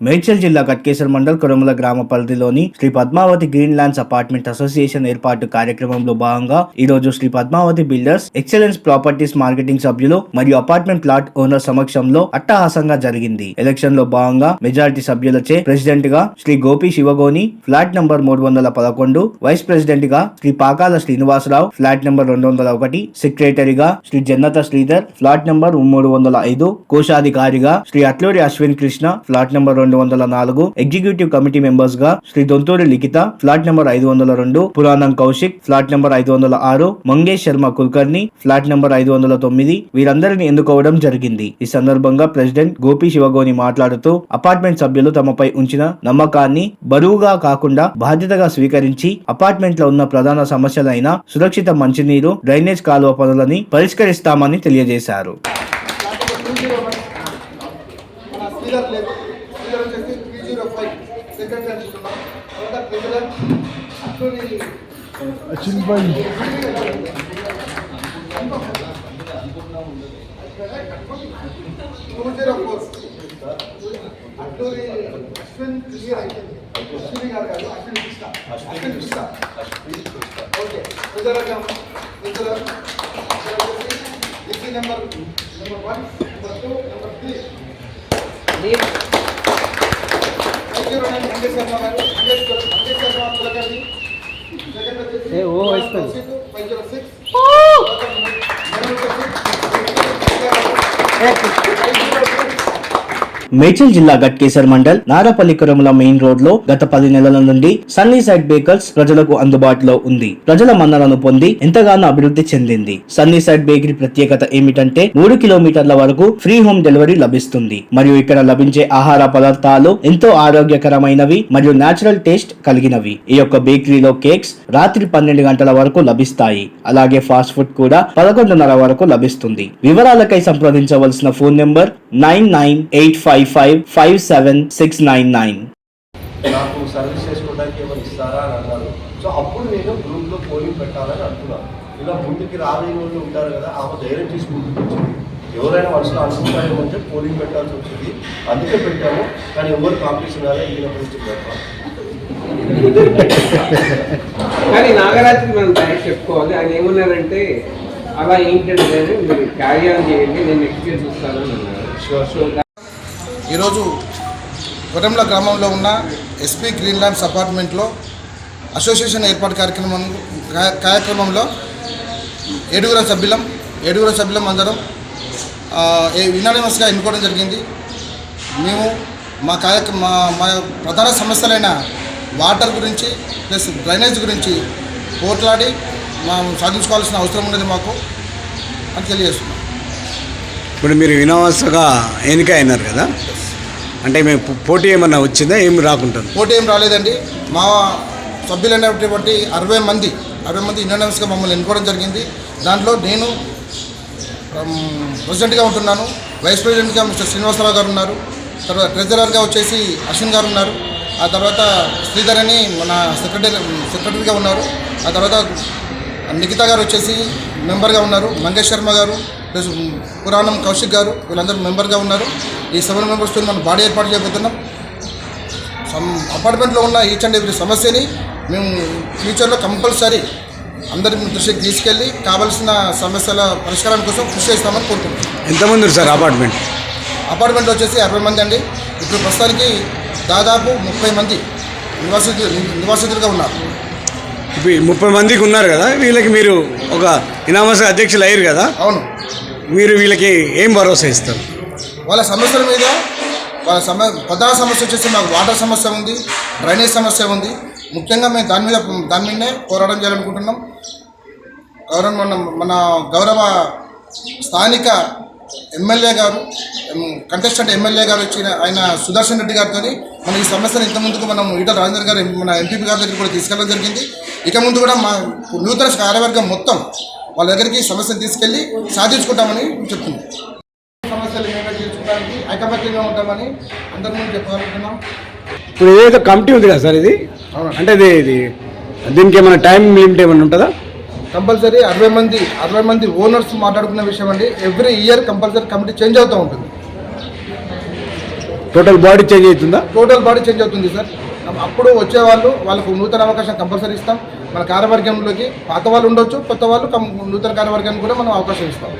మేడ్చల్ జిల్లా కట్కేశ్వర మండల్ కొరమల గ్రామ పరిధిలోని Shri Padmavathi green lands apartment association ఏర్పాటు కార్యక్రమంలో భాగంగా ఈ రోజు Shri Padmavathi builders excellence properties marketing సభ్యులు మరియు అపార్ట్మెంట్ ప్లాట్ ఓనర్ సమక్షంలో అట్టహాసంగా జరిగింది. ఎలక్షన్లో భాగంగా మెజారిటీ సభ్యులచే ప్రెసిడెంట్గా శ్రీ గోపి శివగోని ఫ్లాట్ నంబర్ మూడు వందల పదకొండు వైస్ ప్రెసిడెంట్గా శ్రీ పాకాల శ్రీనివాసరావు ఫ్లాట్ నంబర్ రెండు వందల ఒకటి సెక్రటరీగా శ్రీ జన్నత శ్రీధర్ ఫ్లాట్ నంబర్ మూడు వందల ఐదు కోశాధికారిగా శ్రీ అట్లూరి అశ్విన్ కృష్ణ ఫ్లాట్ నంబర్ రెండు వందల నాలుగు ఎగ్జిక్యూటివ్ కమిటీ మెంబర్స్గా శ్రీ దొంతూరి లిఖిత ఫ్లాట్ నెంబర్ ఐదు వందల రెండు పురాణం కౌశిక్ ఫ్లాట్ నెంబర్ ఐదు వందల ఆరు మంగేష్ శర్మ కుల్కర్ని ఫ్లాట్ నెంబర్ ఐదు వందల తొమ్మిది వీరందరిని ఎన్నుకోవడం జరిగింది. ఈ సందర్భంగా ప్రెసిడెంట్ గోపి శివగోని మాట్లాడుతూ అపార్ట్మెంట్ సభ్యులు తమపై ఉంచిన నమ్మకాన్ని బరువుగా కాకుండా బాధ్యతగా స్వీకరించి అపార్ట్మెంట్లో ఉన్న ప్రధాన సమస్యలైన సురక్షిత మంచినీరు డ్రైనేజ్ కాలువ పనులని పరిష్కరిస్తామని తెలియజేశారు మన స్పీకర్ లేదు స్పీకర్ వచ్చేసి త్రీ జీరో ఫైవ్ సెకండ్ అనుకుంటున్నాం తర్వాత president Atluri Ashwin two zero four Atluri Ashwin Krishna Ashwini గారు కాదు Ashwin Krishna Ashwin Krishna okay president president number number one number two number three Mangesh Sharma గారు Mangesh Mangesh Sharma Kulkarni second వచ్చేసి A, O వేసుకోండి. Five zero six Medchal జిల్లా Ghatkesar mandal Narapally కురముల main రోడ్లో గత పది నెలల నుండి సన్నీ సైడ్ బేకర్స్ ప్రజలకు అందుబాటులో ఉంది. ప్రజల మన్నలను పొంది ఎంతగానో అభివృద్ధి చెందింది. సన్నీ సైడ్ బేకరీ ప్రత్యేకత ఏమిటంటే మూడు కిలోమీటర్ల వరకు ఫ్రీ హోమ్ డెలివరీ లభిస్తుంది. మరియు ఇక్కడ లభించే ఆహార పదార్థాలు ఎంతో ఆరోగ్యకరమైనవి మరియు నేచురల్ టేస్ట్ కలిగినవి. ఈ యొక్క బేకరీలో కేక్స్ రాత్రి పన్నెండు గంటల వరకు లభిస్తాయి. అలాగే ఫాస్ట్ ఫుడ్ కూడా పదకొండున్నర వరకు లభిస్తుంది. వివరాలకై సంప్రదించవలసిన phone number nine nine eight five five five seven six nine nine నాకు సర్వీస్ చేసుకోవడానికి ఏమైనా ఇస్తారా అని అన్నారు. సో అప్పుడు నేను గ్రూప్లో పోలింగ్ పెట్టాలని అనుకున్నాను ఇలా ముందుకి రాలేని వాళ్ళు ఉంటారు కదా ఆమె ధైర్యం చేసి ముందుకు వచ్చింది. ఎవరైనా మనసులో అనుకుంటారేమంటే పోలింగ్ పెట్టాల్సి వచ్చింది. అందుకే పెట్టాము కానీ ఎవరు కాంపిటీషన్ రాలే ఈయన పెడతాం కానీ నాగరాజుకి మనం థ్యాంక్స్ చెప్పుకోవాలి. ఆయన ఏమన్నారంటే అలా ఏంటంటే మీరు క్యారీ ఆన్ చేయండి నేను నెక్స్ట్ ఇయర్ చూస్తానని అన్నారు. సో ఈరోజు కొరంల గ్రామంలో ఉన్న ఎస్పీ గ్రీన్ ల్యాండ్స్ అపార్ట్మెంట్లో అసోసియేషన్ ఏర్పాటు కార్యక్రమం కార్యక్రమంలో ఏడుగుర సభ్యులం ఏడుగుర సభ్యులం అందరం యునానిమస్గా ఎన్నుకోవడం జరిగింది. మేము మా కార్యక్రమ మా మా ప్రధాన సమస్యలైన వాటర్ గురించి ప్లస్ డ్రైనేజ్ గురించి పోట్లాడి మా సాధించుకోవాల్సిన అవసరం ఉన్నది మాకు అని తెలియజేస్తున్నాం. ఇప్పుడు మీరు వినవాసగా ఎన్నిక అయినారు కదా? అంటే మేము పో- పోటీ ఏమన్నా వచ్చిందా? ఏమి రాకుంటుంది పోటీ ఏం రాలేదండి. మా సభ్యులైనటువంటి అరవై మంది అరవై మంది యునానిమస్గా మమ్మల్ని ఎన్నుకోవడం జరిగింది. దాంట్లో నేను ప్రెసిడెంట్గా ఉంటున్నాను. వైస్ ప్రెసిడెంట్గా మిస్టర్ శ్రీనివాసరావు గారు ఉన్నారు. తర్వాత ట్రెజరర్గా వచ్చేసి అశ్విన్ గారు ఉన్నారు. ఆ తర్వాత శ్రీధర్ అని మన సెక్రటరీ సెక్రటరీగా ఉన్నారు. ఆ తర్వాత నిఖితా గారు వచ్చేసి మెంబర్గా ఉన్నారు. మంగేష్ శర్మ గారు ప్లస్ పురాణం కౌశిక్ గారు వీళ్ళందరూ మెంబర్గా ఉన్నారు. ఈ సెవెన్ మెంబర్స్తో మనం బాడీ ఏర్పాటు చేయబోతున్నాం అపార్ట్మెంట్లో ఉన్న ఈచ్ అండ్ ఎవ్రీ సమస్యని మేము ఫ్యూచర్లో కంపల్సరీ అందరి దృష్టికి తీసుకెళ్ళి కావాల్సిన సమస్యల పరిష్కారం కోసం కృషి చేస్తామని కోరుకుంటున్నాం. ఎంతమంది సార్ అపార్ట్మెంట్? అపార్ట్మెంట్ వచ్చేసి అరవై మంది అండి. ఇప్పుడు ప్రస్తుతానికి దాదాపు ముప్పై మంది నివాసితులు నివాసితులుగా ఉన్నారు. ఇప్పుడు ముప్పై మందికి ఉన్నారు కదా వీళ్ళకి మీరు ఒక ఇనామస్ అధ్యక్షులు అయ్యారు కదా? అవును. మీరు వీళ్ళకి ఏం భరోసా ఇస్తారు? వాళ్ళ సమస్యల మీద వాళ్ళ సమ ప్రధాన సమస్య వచ్చేసి మాకు వాటర్ సమస్య ఉంది డ్రైనేజ్ సమస్య ఉంది. ముఖ్యంగా మేము దాని మీద దాని మీదనే పోరాటం చేయాలనుకుంటున్నాం. గౌరవ మన మన గౌరవ స్థానిక ఎమ్మెల్యే గారు కంటెస్టెంట్ ఎమ్మెల్యే గారు వచ్చిన ఆయన సుదర్శన్ రెడ్డి గారితో మన ఈ సమస్యను ఇంత ముందుకు మనం ఈట రాజేంద్ర గారు మన ఎంపీపీ గారి దగ్గర కూడా తీసుకెళ్ళడం జరిగింది. ఇక ముందు కూడా మా నూతన కార్యవర్గం మొత్తం వాళ్ళ దగ్గరికి సమస్యను తీసుకెళ్ళి సాధించుకుంటామని చెప్తున్నాం. సమస్యలు ఏమైనా తీర్చుకోవడానికి ఐకమత్యంగా ఉంటామని అందరి ముందు చెప్పగలుగుతున్నాం. ఇప్పుడు ఏదైతే కమిటీ ఉంది కదా సార్ ఇది. అంటే ఇది ఇది దీనికి ఏమైనా టైం లిమిట్ ఏమైనా ఉంటుందా? కంపల్సరీ అరవై మంది అరవై మంది ఓనర్స్ మాట్లాడుకున్న విషయం అండి. Every year compulsory committee change అవుతూ ఉంటుంది. టోటల్ బాడీ చేంజ్ అవుతుందా? టోటల్ బాడీ చేంజ్ అవుతుంది సార్. అప్పుడు వచ్చే వాళ్ళు వాళ్ళకు నూతన అవకాశం కంపల్సరీ ఇస్తాం. మన కార్యవర్గంలోకి పాత వాళ్ళు ఉండొచ్చు కొత్త వాళ్ళు నూతన కార్యవర్గానికి కూడా మనం అవకాశం ఇస్తాం.